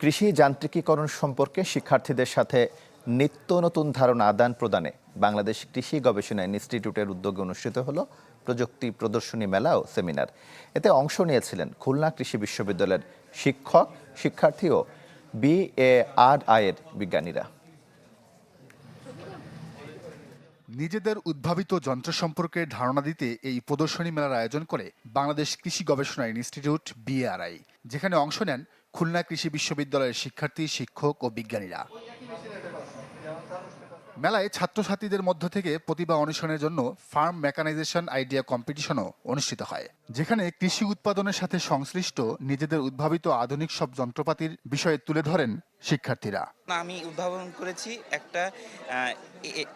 কৃষি যান্ত্রিকীকরণ সম্পর্কে শিক্ষার্থীদের সাথে নিত্য নতুন ধারণা আদান প্রদানে বাংলাদেশ কৃষি গবেষণা ইনস্টিটিউটের উদ্যোগে অনুষ্ঠিত হলো প্রযুক্তি প্রদর্শনী মেলা ও সেমিনার। এতে অংশ নিয়েছিলেন খুলনা কৃষি বিশ্ববিদ্যালয়ের শিক্ষক, শিক্ষার্থী ও বিএআরআই এর বিজ্ঞানীরা। নিজেদের উদ্ভাবিত যন্ত্র সম্পর্কে ধারণা দিতে এই প্রদর্শনী মেলার আয়োজন করে বাংলাদেশ কৃষি গবেষণা ইনস্টিটিউট বিআরআই যেখানে অংশ নেন খুলনা কৃষি বিশ্ববিদ্যালয়ের শিক্ষার্থী, শিক্ষক ও বিজ্ঞানীরা। মেলায় ছাত্রছাত্রীদের মধ্য থেকে প্রতিভা অন্বেষণের জন্য ফার্ম মেকানাইজেশন আইডিয়া কম্পিটিশনও অনুষ্ঠিত হয়। যেখানে কৃষি উৎপাদনের সাথে সংশ্লিষ্ট নিজেদের উদ্ভাবিত আধুনিক সব যন্ত্রপাতির বিষয়ে তুলে ধরেন শিক্ষার্থীরা। আমি উদ্ভাবন করেছি একটা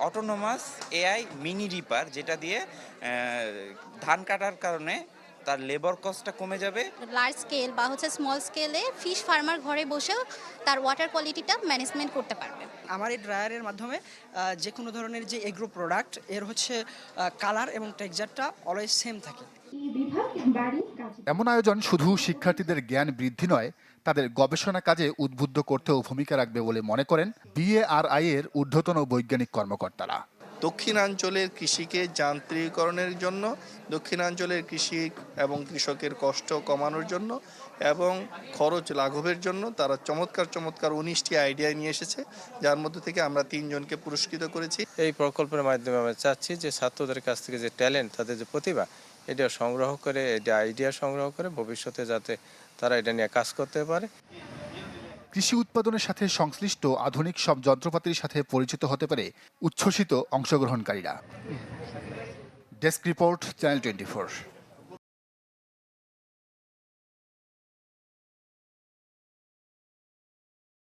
অটোনোমাস এআই মিনি রিপার যেটা দিয়ে ধান কাটার কারণে তার লেবার কস্টটা কমে যাবে? লার্জ স্কেল বা হচ্ছে স্মল স্কেলে ফিশ ফার্মার ঘরে বসেও তার ওয়াটার কোয়ালিটিটা ম্যানেজমেন্ট করতে পারবে। আমার এই ড্রায়ারের মাধ্যমে যে কোনো ধরনের যে এগ্রো প্রোডাক্টের হচ্ছে কালার এবং টেক্সচারটা অলওয়েজ সেম থাকে। এমন আয়োজন শুধু শিক্ষার্থীদের জ্ঞান বৃদ্ধি নয় তাদের গবেষণা কাজে উদ্বুদ্ধ করতেও ভূমিকা রাখবে বলে মনে করেন বিএআরআই এর ঊর্ধ্বতন বৈজ্ঞানিক কর্মকর্তারা। দক্ষিণাঞ্চলের কৃষিকে যান্ত্রিকরণের জন্য, দক্ষিণাঞ্চলের কৃষি এবং কৃষকের কষ্ট কমানোর জন্য এবং খরচ লাঘবের জন্য তারা চমৎকার চমৎকার উনিশটি আইডিয়া নিয়ে এসেছে, যার মধ্যে থেকে আমরা তিনজনকে পুরস্কৃত করেছি। এই প্রকল্পের মাধ্যমে আমরা চাচ্ছি যে ছাত্রদের কাছ থেকে যে ট্যালেন্ট তাদের যে প্রতিভা, এটা সংগ্রহ করে, এটা আইডিয়া সংগ্রহ করে ভবিষ্যতে যাতে তারা এটা নিয়ে কাজ করতে পারে। কৃষি উৎপাদনের সাথে সংশ্লিষ্ট আধুনিক সব যন্ত্রপাতির সাথে পরিচিত হতে পারে উচ্ছ্বসিত অংশগ্রহণকারীরা। Desk report, channel twenty